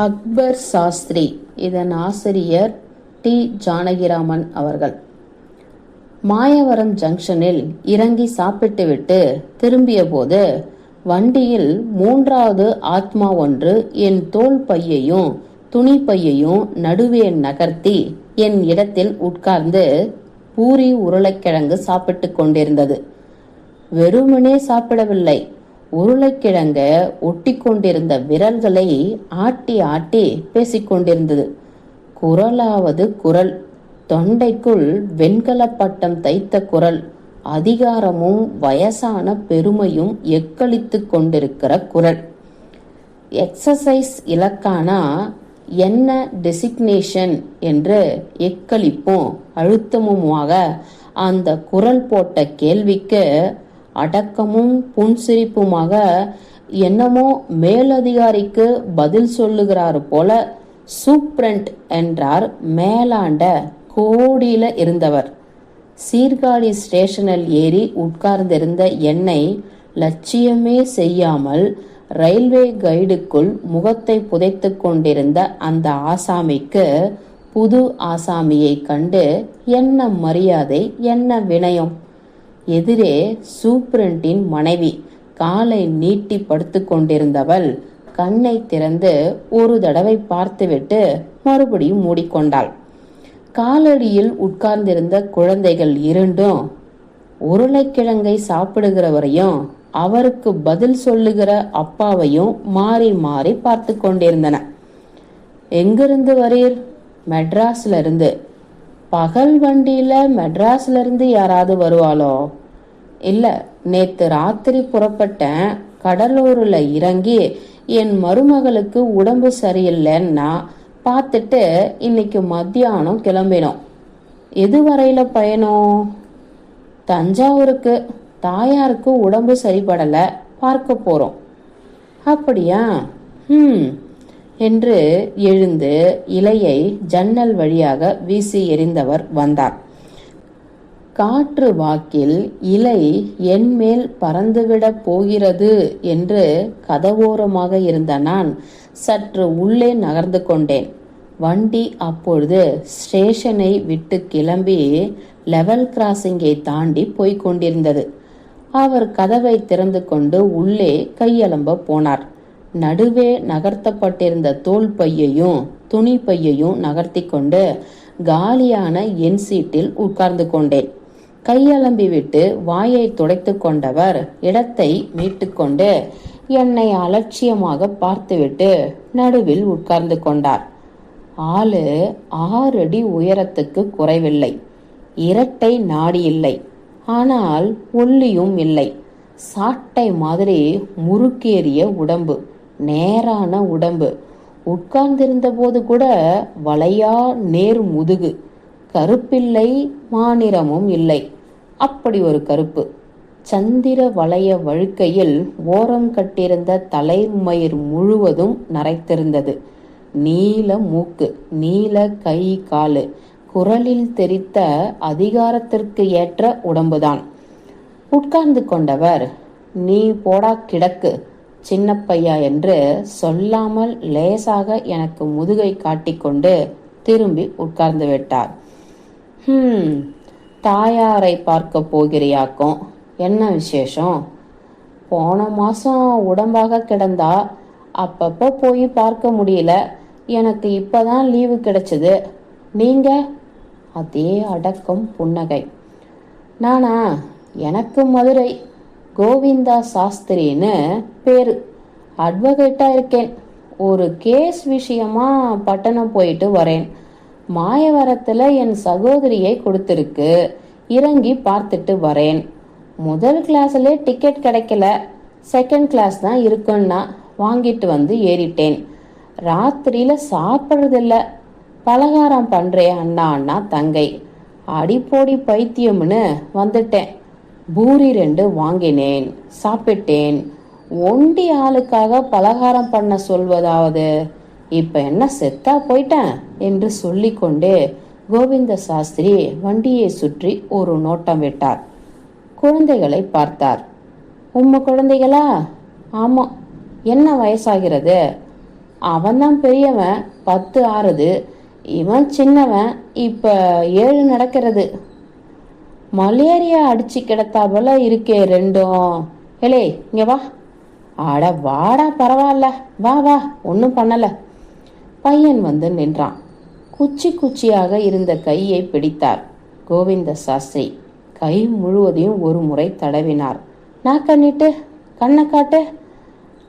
அக்பர் சாஸ்திரி இதன் ஆசிரியர் டி. ஜானகிராமன் அவர்கள். மாயவரம் ஜங்ஷனில் இறங்கி சாப்பிட்டுவிட்டு திரும்பிய போது வண்டியில் மூன்றாவது ஆத்மா ஒன்று என் தோல் பையையும் துணி பையையும் நடுவே நகர்த்தி என் இடத்தில் உட்கார்ந்து பூரி உருளைக்கிழங்கு சாப்பிட்டு கொண்டிருந்தது. வெறுமனே சாப்பிடவில்லை. உருளைக்கிழங்க ஒட்டி கொண்டிருந்த விரல்களை ஆட்டி ஆட்டி பேசிக்கொண்டிருந்தது. குரலாவது குரல். தொண்டைக்குள் வெண்கல பட்டம் தைத்த குரல். அதிகாரமும் வயசான பெருமையும் எக்களித்து கொண்டிருக்கிற குரல். எக்ஸசைஸ் இலக்கானா? என்ன டெசிக்னேஷன்? என்று எக்களிப்பும் அழுத்தமுமாக அந்த குரல் போட்ட கேள்விக்கு அடக்கமும் புன்சிரிப்புமாக என்னமோ மேலதிகாரிக்கு பதில் சொல்லுகிறாரு போல சூப்ரண்ட் என்றார் மேலாண்ட கோடியில இருந்தவர். சீர்காழி ஸ்டேஷனில் ஏறி உட்கார்ந்திருந்த என்னை லட்சியமே செய்யாமல் ரயில்வே கைடுக்குள் முகத்தை புதைத்து கொண்டிருந்த அந்த ஆசாமிக்கு புது ஆசாமியை கண்டு என்ன மரியாதை என்ன வினயம்? எதிரே சூப்ரண்டின் மனைவி காலை நீட்டி படுத்து கொண்டிருந்தவள் கண்ணை திறந்து ஒரு தடவை பார்த்துவிட்டு மறுபடியும் மூடிக்கொண்டாள். காலடியில் உட்கார்ந்திருந்த குழந்தைகள் இரண்டும் உருளைக்கிழங்கை சாப்பிடுகிறவரையும் அவருக்கு பதில் சொல்லுகிற அப்பாவையும் மாறி மாறி பார்த்து கொண்டிருந்தன. எங்கிருந்து வரீர்? மெட்ராஸ்ல இருந்து. பகல் வண்டியில மெட்ராஸ்ல இருந்து யாராவது வருவாளோ? இல்ல நேத்து ராத்திரி புறப்பட்டேன் கடலூர்ல இறங்கி என் மருமகளுக்கு உடம்பு சரியில்லைன்னா பார்த்துட்டு இன்னைக்கு மத்தியானம் கிளம்பினோம். எதுவரையில பயணம்? தஞ்சாவூருக்கு. தாயாருக்கு உடம்பு சரிபடலை பார்க்க போறோம். அப்படியா? ம் என்று எழுந்து இலையை ஜன்னல் வழியாக வீசி எறிந்தவர் வந்தார். காற்று வாக்கில் இலை என்மேல் பறந்துவிடப் போகிறது என்று கதவோரமாக இருந்த நான் சற்று உள்ளே நகர்ந்து கொண்டேன். வண்டி அப்பொழுது ஸ்டேஷனை விட்டு கிளம்பி லெவல் கிராசிங்கை தாண்டி போய்க் கொண்டிருந்தது. அவர் கதவை திறந்து கொண்டு உள்ளே கையலம்ப போனார். நடுவே நகர்த்தப்பட்டிருந்த தோல் பையையும் துணி பையையும் நகர்த்தி கொண்டு காலியான என் சீட்டில் உட்கார்ந்து கொண்டேன். கையலம்பி விட்டு வாயை துடைத்து கொண்டவர் இடத்தை மீட்டுக்கொண்டு என்னை அலட்சியமாக பார்த்துவிட்டு நடுவில் உட்கார்ந்து கொண்டார். ஆளு ஆறடி உயரத்துக்கு குறைவில்லை. இரட்டை நாடி இல்லை. ஆனால் ஒல்லியும் இல்லை. சாட்டை மாதிரி முறுக்கேறிய உடம்பு. நேரான உடம்பு. உட்கார்ந்திருந்த போது கூட வளையா நேர் முதுகு. கருப்பில்லை மாநிறமும் இல்லை. அப்படி ஒரு கருப்பு. சந்திர வளைய வழுக்கையில் ஓரம் கட்டியிருந்த தலைமயிர் முழுவதும் நரைத்திருந்தது. நீல மூக்கு நீல கை காலு குரலில் தெரித்த அதிகாரத்திற்கு ஏற்ற உடம்புதான். உட்கார்ந்து கொண்டவர் நீ போடா கிடக்கு. சின்னப்பையா என்று சொல்லாமல் லேசாக எனக்கு முதுகை காட்டிக்கொண்டு திரும்பி உட்கார்ந்து விட்டார். ஹம் தாயாரை பார்க்க போகிறியாக்கும் என்ன விசேஷம்? போன மாசம் உடம்பாக கிடந்தா அப்பப்போ போய் பார்க்க முடியல. எனக்கு இப்பதான் லீவு கிடைச்சது. நீங்க? அதே அடக்கம் புன்னகை. நானா எனக்கு மதுரை. கோவிந்தா சாஸ்திரின்னு பேரு. அட்வொகேட்டா இருக்கேன். ஒரு கேஸ் விஷயமா பட்டணம் போயிட்டு வரேன். மாயவரத்துல என் சகோதரியை கொடுத்துருக்கு. இறங்கி பார்த்துட்டு வரேன். முதல் கிளாஸ்ல டிக்கெட் கிடைக்கல. செகண்ட் கிளாஸ் தான் இருக்குன்னா வாங்கிட்டு வந்து ஏறிட்டேன். ராத்திரியில சாப்பிட்றதில்ல. பலகாரம் பண்றேன் அண்ணா அண்ணா தங்கை. அடிப்போடி பைத்தியம்னு வந்துட்டேன். பூரி ரெண்டு வாங்கினேன் சாப்பிட்டேன். ஒண்டி ஆளுக்காக பலகாரம் பண்ண சொல்வதாவது இப்ப என்ன செத்தா போயிட்டேன் என்று சொல்லிக்கொண்டே கோவிந்த சாஸ்திரி வண்டியை சுற்றி ஒரு நோட்டம் விட்டார். குழந்தைகளை பார்த்தார். உம்ம குழந்தைகளா? ஆமா. என்ன வயசாகிறது? அவன்தான் பெரியவன் பத்து ஆறுது. இவன் சின்னவன் இப்ப ஏழு நடக்கிறது. மலேரியா அடிச்சு போல இருக்கே ரெண்டும். ஏலே இங்க வா. ஆட வாடா பரவாயில்ல. வா வா. ஒன்றும் பண்ணல. பையன் வந்து நின்றான். குச்சி குச்சியாக இருந்த கையை பிடித்தார். கோவிந்த சாஸ்திரி கை முழுவதையும் ஒரு முறை தடவினார். நான் கண்ணிட்டு கண்ணை காட்டு.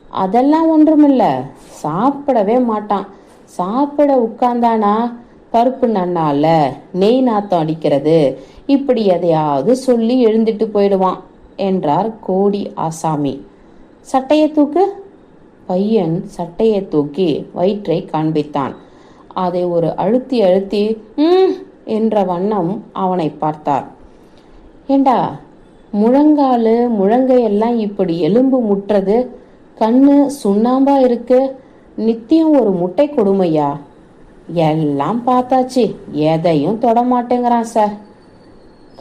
அதெல்லாம் ஒன்றுமில்ல. சாப்பிடவே மாட்டான். சாப்பிட உட்கார்ந்தானா? பருப்பு நன்னால நெய் நாத்தம் அடிக்கிறது. இப்படி எதையாவது சொல்லி எழுந்துட்டு போயிடுவான் என்றார் கோடி ஆசாமி. சட்டையை தூக்கு. பையன் சட்டையை தூக்கி வயிற்றை காண்பித்தான். அதை ஒரு அழுத்தி அழுத்தி ம் என்ற வண்ணம் அவனை பார்த்தார். ஏண்டா முழங்காலு முழங்கையெல்லாம் இப்படி எலும்பு முட்டுறது கண்ணு சுண்ணாம்பா இருக்கு. நித்தியம் ஒரு முட்டை கொடுமையா? எல்லாம் பார்த்தாச்சு. எதையும் தொட மாட்டேங்கிறான் சார்.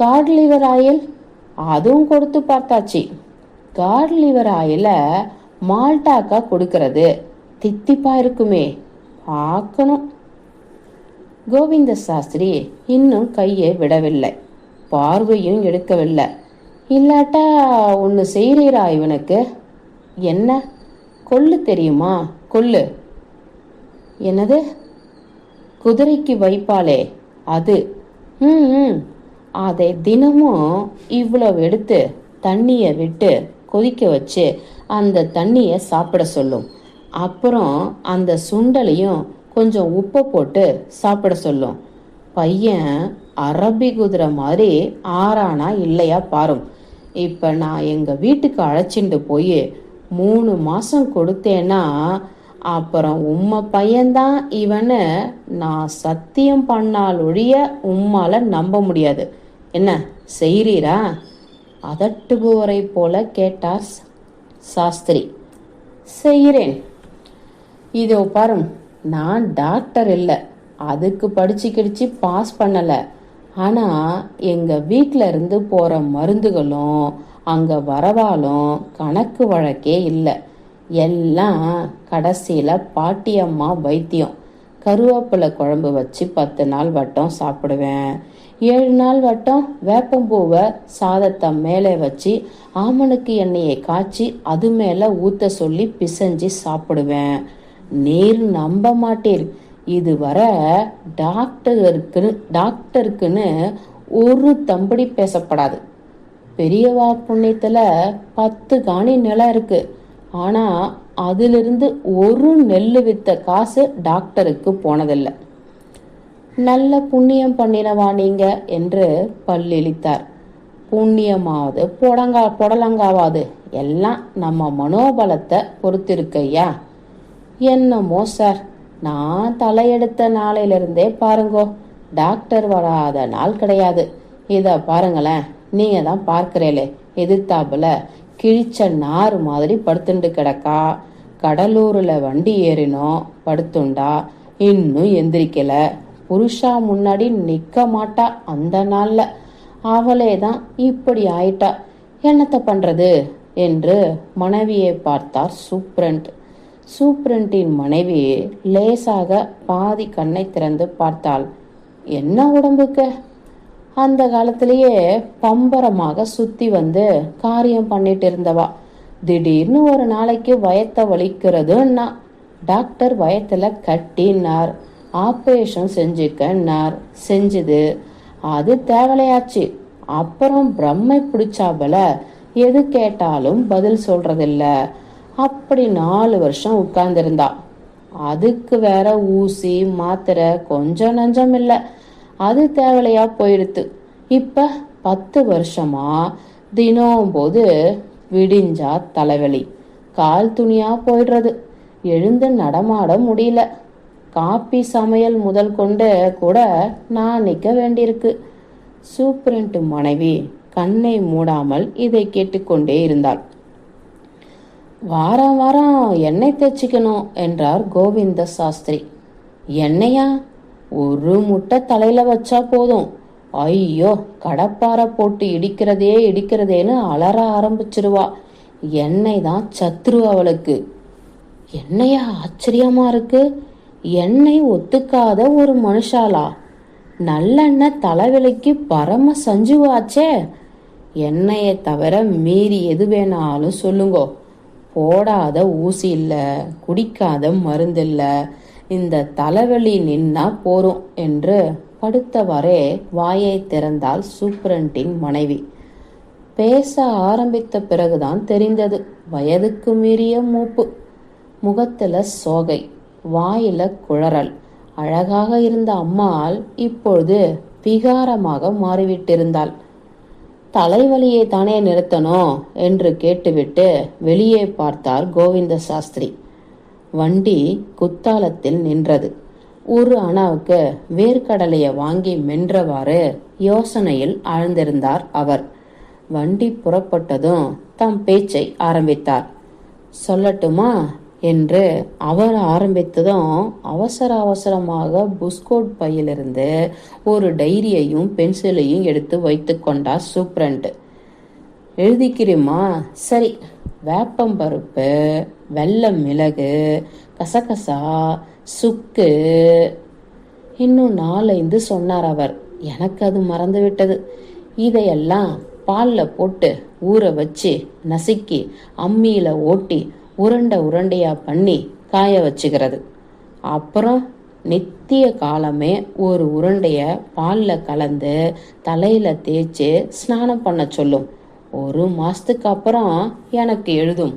கார்ட் லிவர் ஆயில் அதுவும் கொடுத்து பார்த்தாச்சு. கார்ட் லிவர் ஆயில மால்டாக்கா கொடுக்கறது. தித்திப்பா இருக்குமே. பார்க்கணும். கோவிந்த சாஸ்திரி இன்னும் கையை விடவில்லை. பார்வையும் எடுக்கவில்லை. இல்லாட்டா ஒன்று செய்கிறீரா இவனுக்கு? என்ன? கொள்ளு தெரியுமா? கொள்ளு. என்னது? குதிரைக்கு வைப்பாளே அது. ம் ம். அதை தினமும் இவ்வளவு எடுத்து தண்ணியை விட்டு கொதிக்க வச்சு அந்த தண்ணியை சாப்பிட சொல்லும். அப்புறம் அந்த சுண்டலையும் கொஞ்சம் உப்பை போட்டு சாப்பிட சொல்லும். பையன் அரபி குதிரை மாதிரி ஆறானா இல்லையா பாரும். இப்போ நான் எங்கள் வீட்டுக்கு அழைச்சிட்டு போய் மூணு மாதம் கொடுத்தேன்னா அப்புறம் உம்ம பையன்தான் இவனை நான் சத்தியம் பண்ணால் ஒழிய உம்மால நம்ப முடியாது. என்ன செய்றீரா? அதட்டுபவரை போல கேட்டார் சாஸ்திரி. செய்கிறேன். இதோ பாரும் நான் டாக்டர் இல்லை. அதுக்கு படிச்சு கிடிச்சு பாஸ் பண்ணலை. ஆனால் எங்கள் வீட்டில் இருந்து போகிற மருந்துகளும் அங்கே வரவாலும் கணக்கு வழக்கே இல்லை. எல்லாம் கடைசியில் பாட்டியம்மா வைத்தியம். கருவேப்பிலை குழம்பு வச்சு பத்து நாள் வட்டம் சாப்பிடுவேன். ஏழு நாள் வட்டம் வேப்பம்பூவை சாதத்தை மேலே வச்சு ஆமணுக்கு எண்ணெயை காய்ச்சி அது மேலே ஊத்த சொல்லி பிசைஞ்சு சாப்பிடுவேன். நீர் நம்ப மாட்டீர் இதுவரை டாக்டருக்கு டாக்டருக்குன்னு ஒரு தம்படி பேசப்படாது. பெரியவா புண்ணியத்தில் பத்து காணி நிலம் இருக்கு. ஆனால் அதிலிருந்து ஒரு நெல் வித்த காசு டாக்டருக்கு போனதில்லை. நல்ல புண்ணியம் பண்ணினவா நீங்க? என்று பல்லிழித்தார் புண்ணியமாவது புடங்கா புடலங்காவாது எல்லாம் நம்ம மனோபலத்தை பொறுத்திருக்கையா? என்னமோ சார் நான் தலையெடுத்த நாளையிலிருந்தே பாருங்கோ டாக்டர் வராத நாள் கிடையாது. இதை பாருங்களேன் நீங்க தான் பார்க்குறேலே எதிர்த்தாப்புல கிழிச்ச நார் மாதிரி படுத்துண்டு கிடக்கா? கடலூரில் வண்டி ஏறினோம் படுத்துண்டா? இன்னும் எந்திரிக்கலை. புருஷா முன்னாடி நிக்க மாட்டா அந்த நாள்ல. அவளே தான் இப்படி ஆயிட்டா. என்னத்த பண்றது? என்று மனைவியை பார்த்தார் சூப்ரண்ட். சூப்ரண்டின் மனைவி லேசாக பாதி கண்ணை திறந்து பார்த்தாள். என்ன உடம்புக்கு? அந்த காலத்திலேயே பம்பரமாக சுத்தி வந்து காரியம் பண்ணிட்டு இருந்தவா. திடீர்னு ஒரு நாளைக்கு வயத்தை வலிக்கிறதுன்னா டாக்டர் வயத்துல கட்டினார். ஆப்ரேஷன் செஞ்சுக்கன்னார் செஞ்சது. அது தேவலையாச்சு. அப்புறம் பிரம்மை பிடிச்சாபல எது கேட்டாலும் பதில் சொல்றதில்ல. அப்படி நாலு வருஷம் உட்கார்ந்திருந்தா. அதுக்கு வேற ஊசி மாத்திரை கொஞ்சம் நஞ்சம் இல்லை. அது தேவலையா போயிடுத்து. இப்ப பத்து வருஷமா தினம் போது விடிஞ்சா தலைவலி. கால் துணியா போயிடுறது. எழுந்து நடமாட முடியல. காப்பி சமையல் முதல் கொண்டு கூட நான் நிற்க வேண்டியிருக்கு. சூப்பரண்ட் மனைவி கண்ணை மூடாமல் இதை கேட்டுக்கொண்டே இருந்தாள். வாரம் வாரம் எண்ணெய் தேய்ச்சிக்கணும் என்றார் கோவிந்த சாஸ்திரி. எண்ணெயா? ஒரு முட்டை தலையில வச்சா போதும். ஐயோ கடப்பாரை போட்டு இடிக்கிறதே இடிக்கிறதேன்னு அலற ஆரம்பிச்சிருவா. எண்ணெய் தான் சத்ரு அவளுக்கு. என்னையா ஆச்சரியமா இருக்கு. எண்ணெய் ஒத்துக்காத ஒரு மனுஷாலா நல்லெண்ணெய் தலைவிலைக்கு பரம சஞ்சுவாச்சே. எண்ணெயை தவிர மீறி எது வேணாலும் சொல்லுங்கோ. போடாத ஊசி இல்லை குடிக்காத மருந்து இல்லை. இந்த தலைவலி நின்னா போரும் என்று படுத்தவரே வாயை திறந்தால் சூப்பரண்டின் மனைவி. பேச ஆரம்பித்த பிறகுதான் தெரிந்தது. வயதுக்கு மீறிய மூப்பு. முகத்துல சோகை. வாயில குழறல். அழகாக இருந்த அம்மாள் இப்பொழுது விகாரமாக மாறிவிட்டிருந்தாள். தலைவலியை தானே நிறுத்தணும் என்று கேட்டுவிட்டு வெளியே பார்த்தார் கோவிந்த சாஸ்திரி. வண்டி குத்தாலத்தில் நின்றது. ஒரு அணாவுக்கு வேர்க்கடலையை வாங்கி மென்றவாறு யோசனையில் ஆழ்ந்திருந்தார் அவர். வண்டி புறப்பட்டதும் தம் பேச்சை ஆரம்பித்தார். சொல்லட்டுமா? என்று அவர் ஆரம்பித்ததும் அவசர அவசரமாக புஸ்கோட் பையிலிருந்து ஒரு டைரியையும் பென்சிலையும் எடுத்து வைத்து கொண்டார் சூப்ரண்ட். எழுதிக்கிறீமா சரி. வேப்பம் பருப்பு வெள்ளை மிளகு கசகசா சுக்கு. இன்னும் நாலந்து சொன்னார் அவர். எனக்கு அது மறந்து விட்டது இதையெல்லாம் பாலில் போட்டு ஊற வச்சு நசுக்கி அம்மியில் ஓட்டி உருண்டை உருண்டையாக பண்ணி காய வச்சுக்கிறது. அப்புறம் நித்திய காலமே ஒரு உருண்டையை பாலில் கலந்து தலையில் தேய்ச்சி ஸ்நானம் பண்ண சொல்லும். ஒரு மாதத்துக்கு அப்புறம் எனக்கு எழுதும்.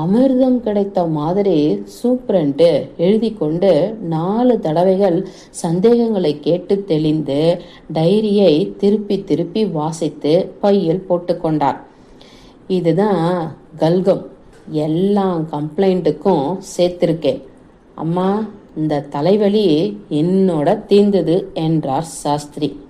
அமிர்தம் கிடைத்த மாதிரி சூப்பரண்ட்டு எழுதி கொண்டு நாலு தடவைகள் சந்தேகங்களை கேட்டு தெளிந்து டைரியை திருப்பி திருப்பி வாசித்து பையில் போட்டுக்கொண்டார் இதுதான் கல்கம். எல்லா கம்ப்ளைண்ட்டுக்கும் சேர்த்திருக்கேன். அம்மா இந்த தலைவலி என்னோட தீர்ந்தது என்றார் சாஸ்திரி.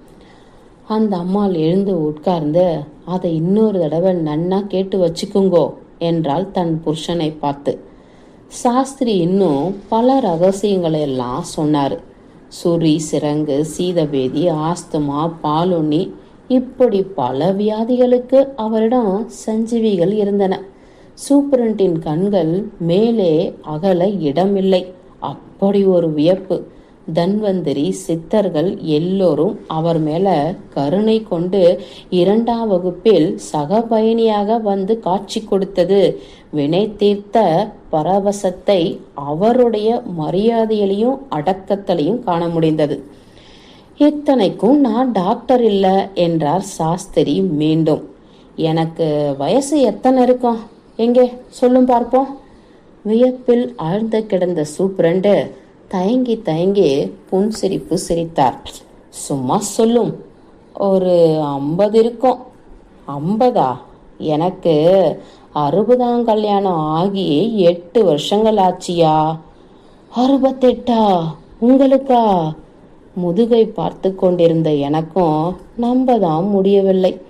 அந்த அம்மாள் எழுந்து உட்கார்ந்து அதை இன்னொரு தடவை நன்னா கேட்டு வச்சுக்குங்கோ என்றாள் தன் புருஷனை பார்த்து. சாஸ்திரி இன்னும் பல ரகசியங்களை எல்லாம் சொன்னார். சுரி சிரங்கு சீதபேதி ஆஸ்துமா பாலுண்ணி இப்படி பல வியாதிகளுக்கு அவரிடம் சஞ்சீவிகள் இருந்தன. சூப்பரண்டின் கண்கள் மேலே அகல இடமில்லை. அப்படி ஒரு வியப்பு. தன்வந்திரி சித்தர்கள் எல்லோரும் அவர் மேல கருணை கொண்டு இரண்டாம் வகுப்பில் சக பயணியாக வந்து காட்சி கொடுத்தது. வினை தீர்த்த பரவசத்தை அவருடைய மரியாதையிலையும் அடக்கத்திலையும் காண முடிந்தது. இத்தனைக்கும் நான் டாக்டர் இல்லை என்றார் சாஸ்திரி மீண்டும். எனக்கு வயசு எத்தனை இருக்கும்? எங்கே? சொல்லும் பார்ப்போம். வியப்பில் ஆழ்ந்து கிடந்த சூப்ரண்டு தயங்கி தயங்கி புன்சிரிப்பு சிரித்தார். சும்மா சொல்லும். ஒரு ஐம்பது இருக்கும். ஐம்பதா? எனக்கு அறுபதாம் கல்யாணம் ஆகி எட்டு வருஷங்கள் ஆச்சியா? அறுபத்தெட்டா? உங்களுக்கா? முதுகை பார்த்து கொண்டிருந்த எனக்கும் நம்பதான் முடியவில்லை.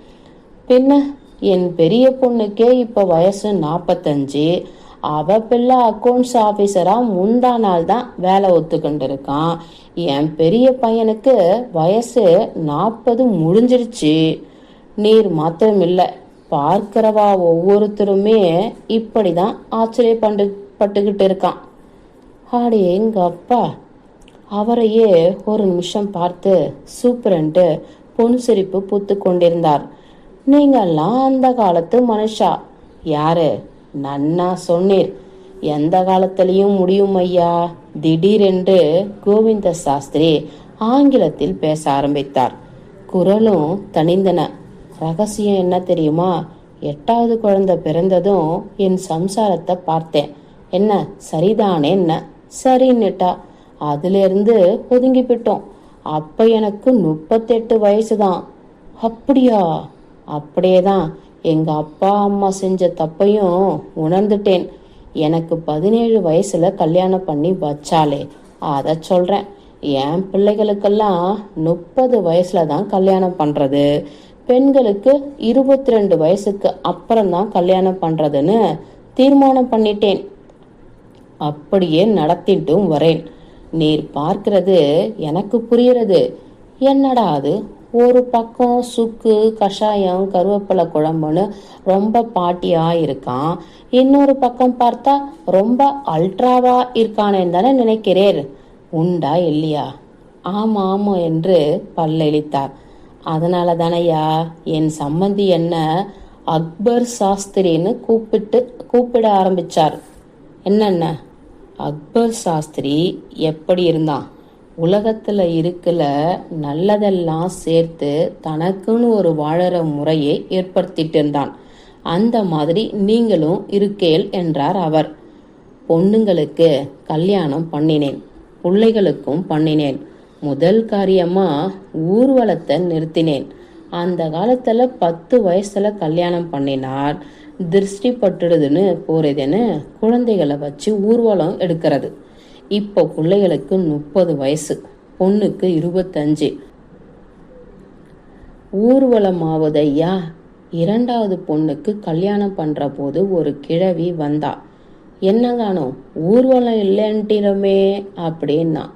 பின்ன? என் பெரிய பொண்ணுக்கே இப்போ வயசு நாற்பத்தஞ்சு அவ பிள்ளை அக்கௌண்ட்ஸ் ஆஃபீஸராக முந்தா நாள் தான் வேலை ஒத்துக்கிட்டு இருக்கான் என் பெரிய பையனுக்கு வயசு நாற்பது முடிஞ்சிருச்சு. நீர் மாத்திரம் இல்லை பார்க்கிறவா ஒவ்வொருத்தருமே இப்படிதான் ஆச்சரியப்பண்டு பட்டுக்கிட்டு இருக்கான். ஆடி எங்க அப்பா. அவரையே ஒரு நிமிஷம் பார்த்து சூப்பரண்டு பொன்சிரிப்பு பூத்து கொண்டிருந்தார் நீங்கள்லாம் அந்த காலத்து மனுஷா. யாரு? நன்னா சொன்னீர். எந்த காலத்திலையும் முடியும் ஐயா. திடீரென்று கோவிந்த சாஸ்திரி ஆங்கிலத்தில் பேச ஆரம்பித்தார். குரலும் தனிந்தன ரகசியம் என்ன தெரியுமா? எட்டாவது குழந்தை பிறந்ததும் என் சம்சாரத்தை பார்த்தேன். என்ன சரிதானே என்ன? சரின்னுட்டா. அதுலேருந்து ஒதுங்கிவிட்டோம் போயிட்டோம் அப்ப எனக்கு முப்பத்தெட்டு வயசுதான். அப்படியா? அப்படியே தான் எங்கள் அப்பா அம்மா செஞ்ச தப்பையும் உணர்ந்துட்டேன். எனக்கு பதினேழு வயசில் கல்யாணம் பண்ணி வச்சாலே அதை சொல்கிறேன் என் பிள்ளைகளுக்கெல்லாம் முப்பது வயசில் தான் கல்யாணம் பண்ணுறது பெண்களுக்கு இருபத்தி ரெண்டு வயசுக்கு அப்புறம் தான் கல்யாணம் பண்ணுறதுன்னு தீர்மானம் பண்ணிட்டேன். அப்படியே நடத்திட்டும் வரேன். நீர் பார்க்கிறது எனக்கு புரியறது என்னடா அது? ஒரு பக்கம் சுக்கு கஷாயம் கருவேப்பிலை குழம்புன்னு ரொம்ப பாட்டியா இருக்கான். இன்னொரு பக்கம் பார்த்தா ரொம்ப அல்ட்ராவா இருக்கானேன்னு தானே நினைக்கிறேன். உண்டா இல்லையா? ஆமா ஆமா என்று பல்லெளித்தார். அதனால தானையா என் சம்மந்தி என்ன அக்பர் சாஸ்திரின்னு கூப்பிட்டு கூப்பிட ஆரம்பிச்சார். என்னென்ன? அக்பர் சாஸ்திரி எப்படி இருந்தான்? உலகத்தில் இருக்கிற நல்லதெல்லாம் சேர்த்து தனக்குன்னு ஒரு வாழற முறையை ஏற்படுத்திட்டு இருந்தான் அந்த மாதிரி நீங்களும் இருக்கேல் என்றார் அவர். பொண்ணுங்களுக்கு கல்யாணம் பண்ணினேன் பிள்ளைகளுக்கும் பண்ணினேன். முதல் காரியமா ஊர்வலத்தை நிறுத்தினேன். அந்த காலத்துல பத்து வயசுல கல்யாணம் பண்ணினார். திருஷ்டி பட்டுடுதுன்னு போறதுன்னு குழந்தைகளை வச்சு ஊர்வலம் எடுக்கிறது. இப்போ பிள்ளைகளுக்கு முப்பது வயசு பொண்ணுக்கு இருபத்தஞ்சு. ஊர்வலமாவது ஐயா இரண்டாவது பொண்ணுக்கு கல்யாணம் பண்ற போது ஒரு கிழவி வந்தா. என்னங்கானோ ஊர்வலம் இல்லைன்ட்டிரமே அப்படின்னா.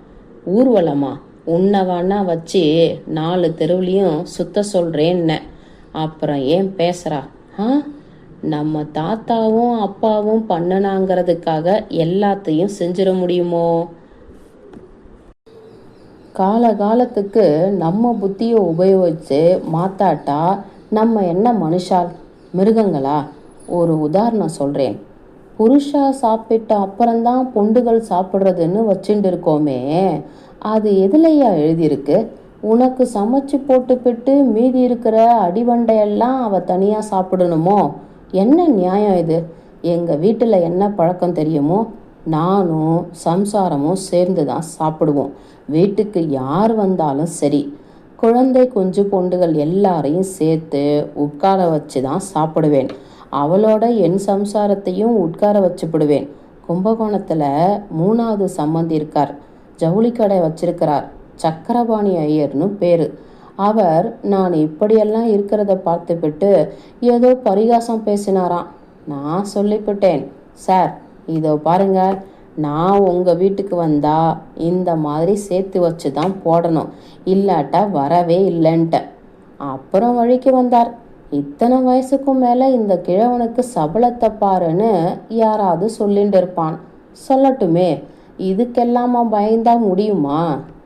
ஊர்வலமா? உன்னை வேணா வச்சு நாலு தெருவுலையும் சுத்த சொல்றேன்ன. அப்புறம் ஏன் பேசுறா? ஆ? நம்ம தாத்தாவும் அப்பாவும் பண்ணனாங்கிறதுக்காக எல்லாத்தையும் செஞ்சிட முடியுமோ? காலகாலத்துக்கு நம்ம புத்தியை உபயோகித்து மாத்தாட்டா நம்ம என்ன மனுஷால் மிருகங்களா? ஒரு உதாரணம் சொல்கிறேன் புருஷா சாப்பிட்ட அப்புறம்தான் பொண்டுகள் சாப்பிட்றதுன்னு வச்சுட்டு இருக்கோமே அது எதுலையா எழுதியிருக்கு? உனக்கு சமைச்சு போட்டுப்பிட்டு மீதி இருக்கிற அடிவண்டையெல்லாம் அவ தனியாக சாப்பிடணுமோ? என்ன நியாயம் இது? எங்கள் வீட்டில் என்ன பழக்கம் தெரியுமோ நானும் சம்சாரமும் சேர்ந்து தான் சாப்பிடுவோம். வீட்டுக்கு யார் வந்தாலும் சரி. குழந்தை குஞ்சு பொண்டுகள் எல்லாரையும் சேர்த்து உட்கார வச்சு தான் சாப்பிடுவேன். அவளோட என் சம்சாரத்தையும் உட்கார வச்சுப்பிடுவேன் கும்பகோணத்தில் மூணாவது சம்மந்தி இருக்கார். ஜவுளி கடை வச்சிருக்கிறார். சக்கரபாணி ஐயர்னு பேரு. அவர் நான் இப்படியெல்லாம் இருக்கிறத பார்த்துவிட்டு ஏதோ பரிகாசம் பேசினாராம். நான் சொல்லிவிட்டேன். சார் இதோ பாருங்க நான் உங்கள் வீட்டுக்கு வந்தா இந்த மாதிரி சேர்த்து வச்சு தான் போடணும். இல்லாட்டா வரவே இல்லைன்ட்டு. அப்புறம் வழிக்கு வந்தார். இத்தனை வயசுக்கும் மேலே இந்த கிழவனுக்கு சபலத்தை பாருன்னு யாராவது சொல்லிட்டு இருப்பான் சொல்லட்டுமே. இதுக்கெல்லாமா பயந்தா முடியுமா?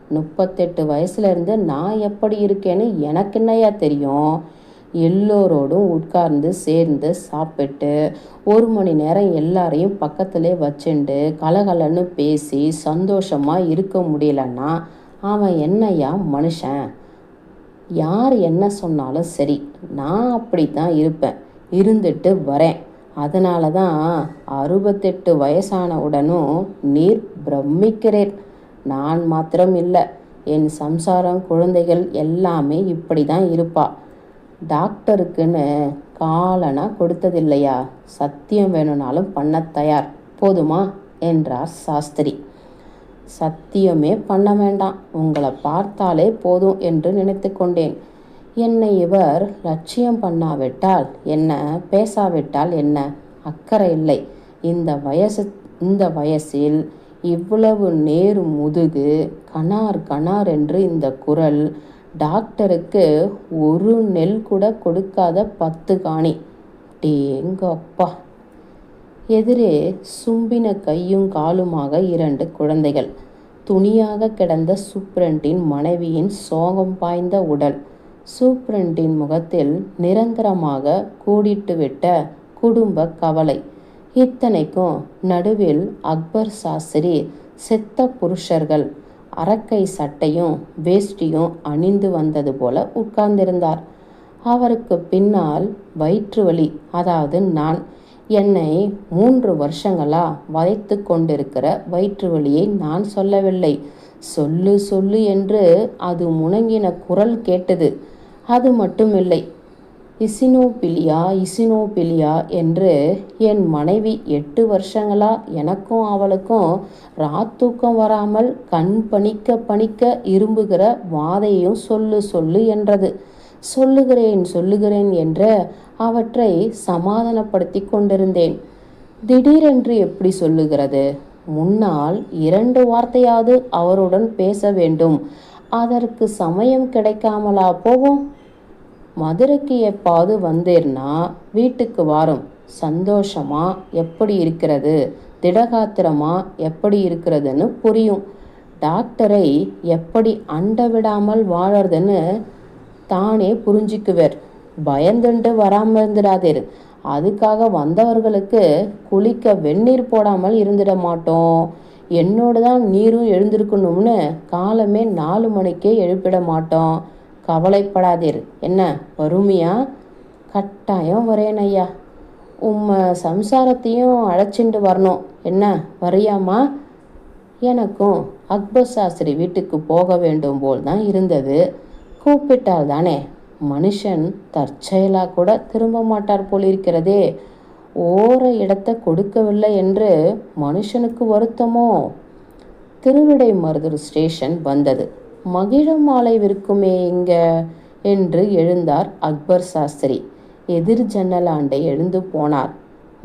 முப்பத்தெட்டு வயசுலேருந்து நான் எப்படி இருக்கேன்னு எனக்கு என்னையா தெரியும்? எல்லோரோடும் உட்கார்ந்து சேர்ந்து சாப்பிட்டு ஒரு மணி நேரம் எல்லாரையும் பக்கத்திலே வச்சுண்டு கலகலன்னு பேசி சந்தோஷமாக இருக்க முடியலன்னா அவன் என்னையா மனுஷன்? யார் என்ன சொன்னாலும் சரி நான் அப்படி தான் இருப்பேன். இருந்துட்டு வரேன். அதனால தான் அறுபத்தெட்டு வயசான உடனும் நீர் பிரமிக்கிறேன். நான் மாத்திரம் இல்லை என் சம்சாரம் குழந்தைகள் எல்லாமே இப்படி தான் இருப்பா. டாக்டருக்குன்னு காலனா கொடுத்ததில்லையா? சத்தியம் வேணும்னாலும் பண்ண தயார். போதுமா? என்றார் சாஸ்திரி. சத்தியமே பண்ண வேண்டாம். உங்களை பார்த்தாலே போதும் என்று நினைத்து கொண்டேன். என்னை இவர் லட்சியம் பண்ணாவிட்டால் என்ன? பேசாவிட்டால் என்ன? அக்கறை இல்லை. இந்த வயசு இந்த வயசில் இவ்வளவு நேர் முதுகு கனார் கனார் என்று இந்த குரல். டாக்டருக்கு ஒரு நெல் கூட கொடுக்காத பத்து காணி. டேங்கப்பா எதிரே சும்பின கையும் காலுமாக இரண்டு குழந்தைகள். துணியாக கிடந்த சூப்ரண்டின் மனைவியின் சோகம் பாய்ந்த உடல். சூப்ரண்டின் முகத்தில் நிரந்தரமாக கூடிட்டுவிட்ட குடும்ப கவலை. இத்தனைக்கும் நடுவில் அக்பர் சாஸ்திரி செத்த புருஷர்கள். அரக்கை சட்டையும் வேஷ்டியும் அணிந்து வந்தது போல உட்கார்ந்திருந்தார். அவருக்கு பின்னால் வயிற்று வலி அதாவது நான் என்னை மூன்று வருஷங்களா வதைத்து கொண்டிருக்கிற வயிற்று வலியை நான் சொல்லவில்லை. சொல்லு சொல்லு என்று அது முணங்கின குரல் கேட்டது. அது மட்டுமில்லை இசினோபிலியா இசினோபிலியா என்று என் மனைவி எட்டு வருஷங்களா எனக்கும் அவளுக்கும் ராத்தூக்கம் வராமல் கண் பணிக்க பணிக்க இரும்புகிற வாதையும் சொல்லு சொல்லு என்றது. சொல்லுகிறேன் சொல்லுகிறேன் என்று அவற்றை சமாதானப்படுத்தி கொண்டிருந்தேன். திடீரென்று எப்படி சொல்லுகிறது? முன்னால் இரண்டு வார்த்தையாவது அவருடன் பேச வேண்டும். அதற்கு சமயம் கிடைக்காமலா போகும்? மதுரைக்கு எப்பாவது வந்தேர்னா வீட்டுக்கு வாரும். சந்தோஷமா? எப்படி இருக்கிறது? திடகாத்திரமா? எப்படி இருக்கிறதுன்னு புரியும். டாக்டரை எப்படி அண்ட விடாமல் வாழறதுன்னு தானே புரிஞ்சுக்குவர். பயந்துண்டு வராமல் இருந்துடாதீர். அதுக்காக வந்தவர்களுக்கு குளிக்க வெந்நீர் போடாமல் இருந்துட மாட்டோம். என்னோடு தான் நீரும் எழுந்திருக்கணும்னு காலமே நாலு மணிக்கே எழுப்பிட மாட்டோம். கவலைப்படாதீர். என்ன வறுமையா? கட்டாயம் வரேன் ஐயா. உம்மை சம்சாரத்தையும் அழைச்சிண்டு வரணும். என்ன வரியாமா எனக்கும் அக்பர் சாஸ்திரி வீட்டுக்கு போக வேண்டும் போல் தான் இருந்தது. கூப்பிட்டால் தானே. மனுஷன் தற்செயலாக கூட திரும்ப மாட்டார் போல் இருக்கிறதே ஓர இடத்தை கொடுக்கவில்லை என்று மனுஷனுக்கு வருத்தமோ? திருவிடை மருதூர் ஸ்டேஷன் வந்தது. மகிழ மாலை விற்குமே இங்க? என்று எழுந்தார் அக்பர் சாஸ்திரி. எதிர் ஜன்னலாண்டை எழுந்து போனார்.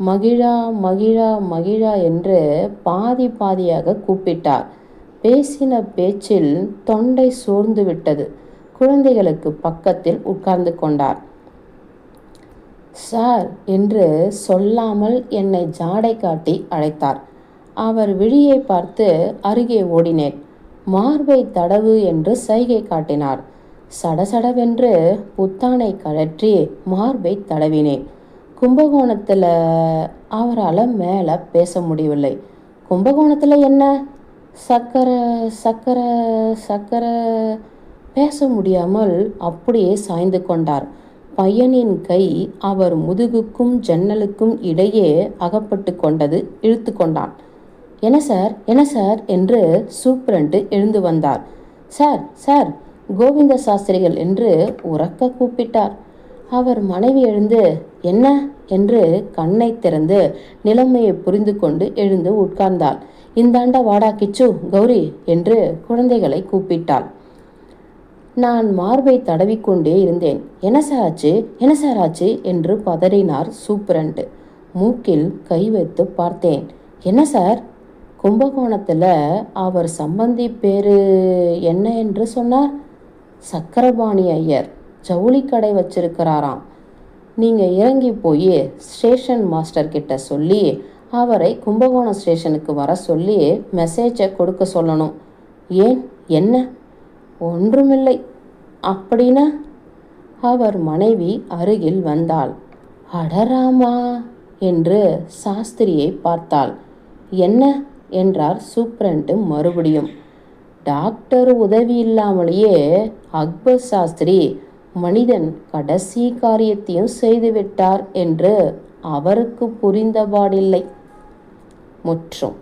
மகிழா மகிழா மகிழா என்று பாதி பாதியாக கூப்பிட்டார். பேசின பேச்சில் தொண்டை சோர்ந்து விட்டது. குழந்தைகளுக்கு பக்கத்தில் உட்கார்ந்து கொண்டார். சார் என்று சொல்லாமல் என்னை ஜாடை காட்டி அழைத்தார். அவர் விழியை பார்த்து அருகே ஓடினேன். மார்பை தடவு என்று சைகை காட்டினார். சடசடவென்று புத்தானை கழற்றி மார்பை தடவினேன். கும்பகோணத்தில் அவரால் மேலே பேச முடியவில்லை. கும்பகோணத்தில் என்ன? சக்கரை சக்கரை சக்கரை பேச முடியாமல் அப்படியே சாய்ந்து கொண்டார். பையனின் கை அவர் முதுகுக்கும் ஜன்னலுக்கும் இடையே அகப்பட்டு கொண்டது இழுத்து கொண்டான். என்ன சார்? என்ன சார்? என்று சூப்ரண்டு எழுந்து வந்தார். சார் சார் கோவிந்த சாஸ்திரிகள் என்று உறக்க கூப்பிட்டார். அவர் மனைவி எழுந்து என்ன? என்று கண்ணை திறந்து நிலைமையை புரிந்து கொண்டு எழுந்து உட்கார்ந்தாள். இந்தாண்ட வாடா கிச்சு கௌரி என்று குழந்தைகளை கூப்பிட்டாள். நான் மார்பை தடவிக்கொண்டே இருந்தேன். என்ன சார் ஆச்சு? என்ன சார் ஆச்சு? என்று பதறினார் சூப்பரண்ட். மூக்கில் கை வைத்து பார்த்தேன். என்ன சார்? கும்பகோணத்தில் அவர் சம்பந்தி பேரு என்ன என்று சொன்னார்? சக்கரபாணி ஐயர் ஜவுளி கடை வச்சிருக்கிறாராம். நீங்கள் இறங்கி போய் ஸ்டேஷன் மாஸ்டர் கிட்ட சொல்லி அவரை கும்பகோணம் ஸ்டேஷனுக்கு வர சொல்லி மெசேஜை கொடுக்க சொல்லணும். ஏன்? என்ன? ஒன்றுமில்லை. அப்படின்னா? அவர் மனைவி அருகில் வந்தாள். அடராமா! என்று சாஸ்திரியை பார்த்தாள். என்ன? என்றார் சூப்பரண்டு மறுபடியும். டாக்டர் உதவி இல்லாமலேயே அக்பர் சாஸ்திரி மனிதன் கடைசி காரியத்தையும் செய்துவிட்டார் என்று அவருக்கு புரிந்தபாடில்லை. முற்றும்.